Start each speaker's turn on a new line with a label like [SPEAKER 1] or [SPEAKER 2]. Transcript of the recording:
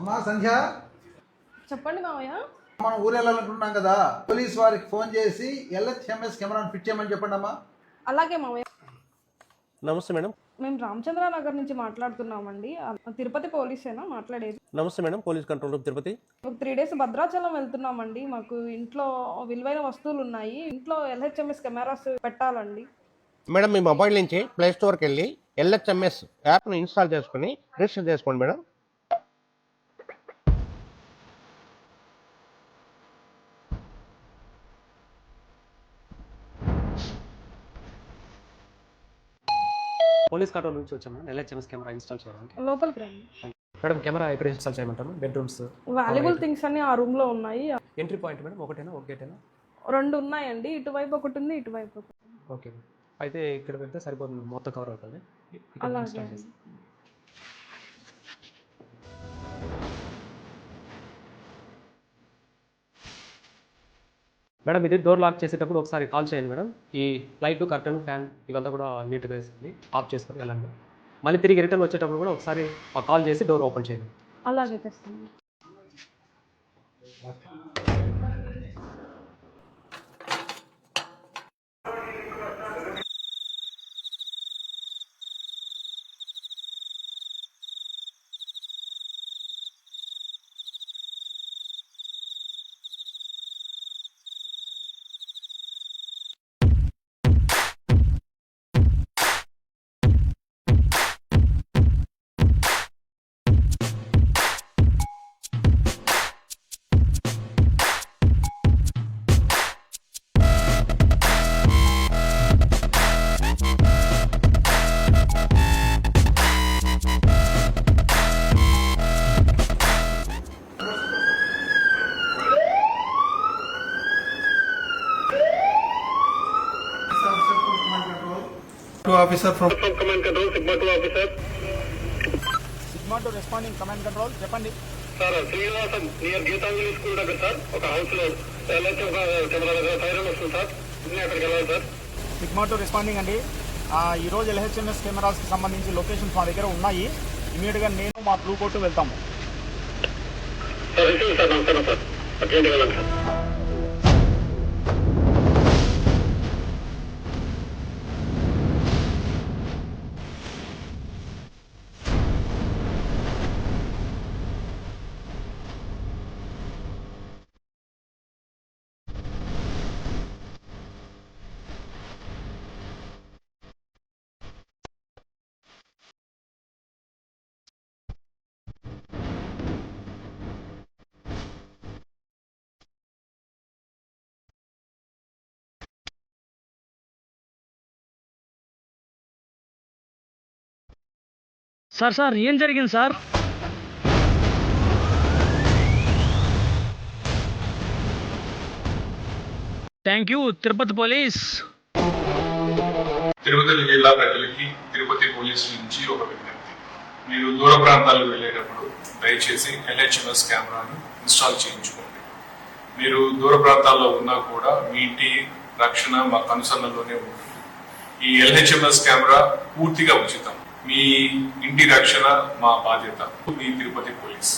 [SPEAKER 1] అమ్మా సంధ్య.
[SPEAKER 2] చెప్పండి మావయ్య.
[SPEAKER 1] మనం ఊరు వెళ్ళాలనుకుంటున్నాం కదా పోలీస్ వారికి ఫోన్ చేసి ఎల్హెచ్ఎంఎస్ కెమెరాను ఫిట్ చేయమని చెప్పండి అమ్మా.
[SPEAKER 2] అలాగే మావయ్య.
[SPEAKER 3] నమస్తే మేడం.
[SPEAKER 2] మేము రామచంద్ర నగర్ నుంచి మాట్లాడుతున్నామండి. తిరుపతి పోలీసేనా? మాట్లాడేది.
[SPEAKER 3] నమస్తే madam police control room Tirupati.
[SPEAKER 2] ఒక త్రీ డేస్ భద్రాచలం వెళ్తున్నామండి. మాకు ఇంట్లో విలువైన వస్తువులు ఉన్నాయి. ఇంట్లో ఎల్హెచ్ఎంఎస్ కెమెరాస్ పెట్టాలండి.
[SPEAKER 3] మేడం మీ మొబైల్ నుంచి ప్లే స్టోర్కి వెళ్ళి ఎల్హెచ్ఎంఎస్ యాప్ను ఇన్స్టాల్ చేసుకుని రిజిస్టర్ చేసుకోండి మేడం.
[SPEAKER 4] పోలీస్ కంట్రోల్ నుంచి వచ్చాం మేడం. ఎల్హెచ్ఎంఎస్ కెమెరా ఇన్స్టాల్ చేయడానికి.
[SPEAKER 2] లోపలికి రండి.
[SPEAKER 4] మేడం కెమెరా ఎక్కడ ఇన్స్టాల్ చేయమంటారు? బెడ్రూమ్స్
[SPEAKER 2] వాల్యుబుల్ థింగ్స్ అన్ని ఆ రూమ్లో ఉన్నాయి.
[SPEAKER 4] ఎంట్రీ పాయింట్ మేడం ఒకటేనా ఒకటేనా
[SPEAKER 2] రెండు ఉన్నాయండి. ఇటువైపు ఒకటి ఉంది ఇటువైపు ఒకటి.
[SPEAKER 4] ఓకే అయితే ఇక్కడ పెడితే సరిపోతుంది మొత్తం కవర్ అవుతుంది.
[SPEAKER 2] అలాగే
[SPEAKER 4] మేడం ఇది డోర్ లాక్ చేసేటప్పుడు ఒకసారి కాల్ చేయండి మేడం. ఈ లైట్ కర్టన్ ఫ్యాన్ ఇవంతా కూడా నీట్గా వేసింది ఆఫ్ చేసుకొని వెళ్ళండి. మళ్ళీ తిరిగి రిటర్న్ వచ్చేటప్పుడు కూడా ఒకసారి కాల్ చేసి డోర్ ఓపెన్ చేయండి.
[SPEAKER 2] అలాగే తెస్తాను
[SPEAKER 1] officer from
[SPEAKER 5] sigma two responding command control చెప్పండి.
[SPEAKER 6] Sir Srinivasam near Geetanjali school దగ్గర సార్ ఒక హౌస్లో ఒక కెమెరా దగ్గర సైరన్ వస్తుంది సార్ నేను అక్కడికి వెళ్ళాలి సార్
[SPEAKER 5] సిగ్మా టు రెస్పాండింగ్ అండి. ఆ, ఈ రోజు ఎల్హెచ్ఎంఎస్ కెమెరాస్కి సంబంధించి లొకేషన్స్ మా దగ్గర ఉన్నాయి. ఇమీడియట్గా నేను మా బ్లూ కోర్టు వెళ్తాము.
[SPEAKER 6] సార్ సార్ నమస్కారం సార్ అర్జెంట్గా వెళ్ళండి సార్
[SPEAKER 7] సార్ సార్ ఏం జరిగింది sir? Thank you Tirupati police.
[SPEAKER 8] Tirupati జిల్లా ప్రజలకి తిరుపతి పోలీసు నుంచి ఒక విజ్ఞప్తి. మీరు దూర ప్రాంతాలకు వెళ్ళేటప్పుడు దయచేసి ఎల్హెచ్ఎంఎస్ కెమెరాను ఇన్స్టాల్ చేయించుకోండి. మీరు దూర ప్రాంతాల్లో ఉన్నా కూడా మీ ఇంటి రక్షణ మా కనుసన్నలోనే ఉంటుంది. ఈ ఎల్హెచ్ఎంఎస్ కెమెరా పూర్తిగా ఉచితం. మీ ఇంటి రక్షణ మా బాధ్యత. మీ తిరుపతి పోలీస్.